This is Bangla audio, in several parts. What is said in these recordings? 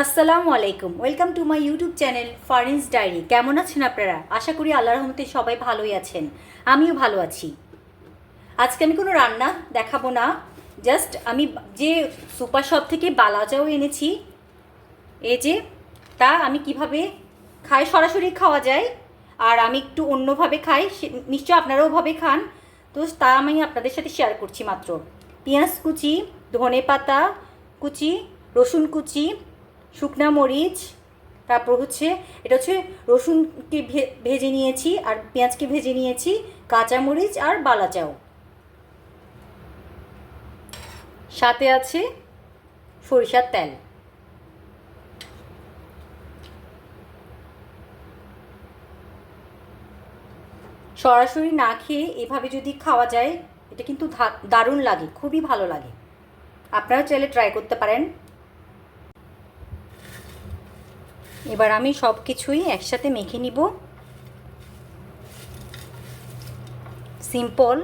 আসসালামু আলাইকুম। Welcome to my YouTube channel Farin's diary কেমন আছেন আপনারা? আশা করি আল্লাহ রহমতে সবাই ভালোই আছেন। আমিও ভালো আছি। আজকে আমি কোনো রান্না দেখাবো না। জাস্ট আমি যে সুপার শপ থেকে বালাচাও এনেছি, এই যে, তা আমি কীভাবে খাই সরাসরি খাওয়া যায়, আর আমি একটু অন্যভাবে খাই নিশ্চয় আপনারাও ওভাবে খান। তো তা আমি আপনাদের সাথে শেয়ার করছি মাত্র। পেঁয়াজ কুচি ধনে পাতা কুচি, রসুন কুচি শুকনা মরিচ, তারপর হচ্ছে, এটা হচ্ছে রসুনকে ভেজে নিয়েছি আর পেঁয়াজকে ভেজে নিয়েছি, কাঁচা মরিচ আর বালাচাও সাথে আছে সরিষার তেল। সরাসরি না খেয়ে এভাবে যদি খাওয়া যায়, এটা কিন্তু দারুণ লাগে, খুবই ভালো লাগে। আপনারা চাইলে ট্রাই করতে পারেন। এবার আমি সব কিছুই একসাথে মেখে নিব। সিম্পল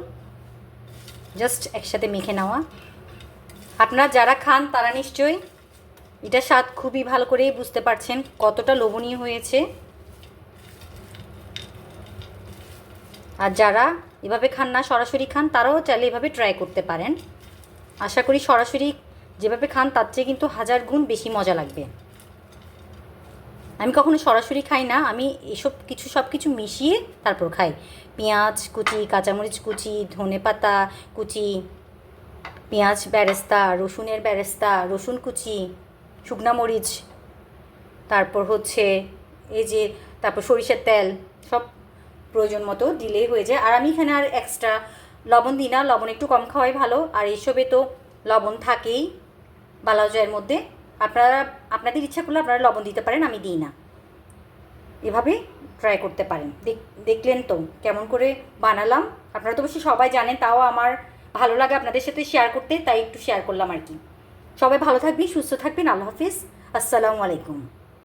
জাস্ট একসাথে মেখে নেওয়া। আপনারা যারা খান তারা নিশ্চয়ই এটা স্বাদ খুবই ভালো করেই বুঝতে পারছেন কতটা লোভনীয় হয়েছে। আর যারা এভাবে খান না, সরাসরি খান, তারাও চাইলে এভাবে ট্রাই করতে পারেন। আশা করি সরাসরি যেভাবে খান, তার চেয়ে কিন্তু হাজার গুণ বেশি মজা লাগবে। আমি কখনো সরাসরি খাই না, আমি এসব কিছু সব কিছু মিশিয়ে তারপর খাই। পেঁয়াজ কুচি, কাঁচামরিচ কুচি, ধনে পাতা কুচি, পেঁয়াজ ব্যারেস্তা, রসুনের ব্যারেস্তা, রসুন কুচি, শুকনা মরিচ, তারপর হচ্ছে এই যে, তারপর সরিষার তেল, সব প্রয়োজন মতো দিলেই হয়ে যায়। আর আমি এখানে আর এক্সট্রা লবণ দিই না, লবণ একটু কম খাওয়াই ভালো। আর এসবে তো লবণ থাকেই বালাজয়ের মধ্যে। আপনারা আপনাদের ইচ্ছা করলে আপনারা লবণ দিতে পারেন, আমি দিই না। এভাবে ট্রাই করতে পারেন। দেখ- দেখলেন তো কেমন করে বানালাম। আপনারা তো অবশ্যই সবাই জানেন, তাও আমার ভালো লাগে আপনাদের সাথে শেয়ার করতে, তাই একটু শেয়ার করলাম আর কি। সবাই ভালো থাকবেন, সুস্থ থাকবেন, আল্লাহ হাফিজ। আসসালামু আলাইকুম।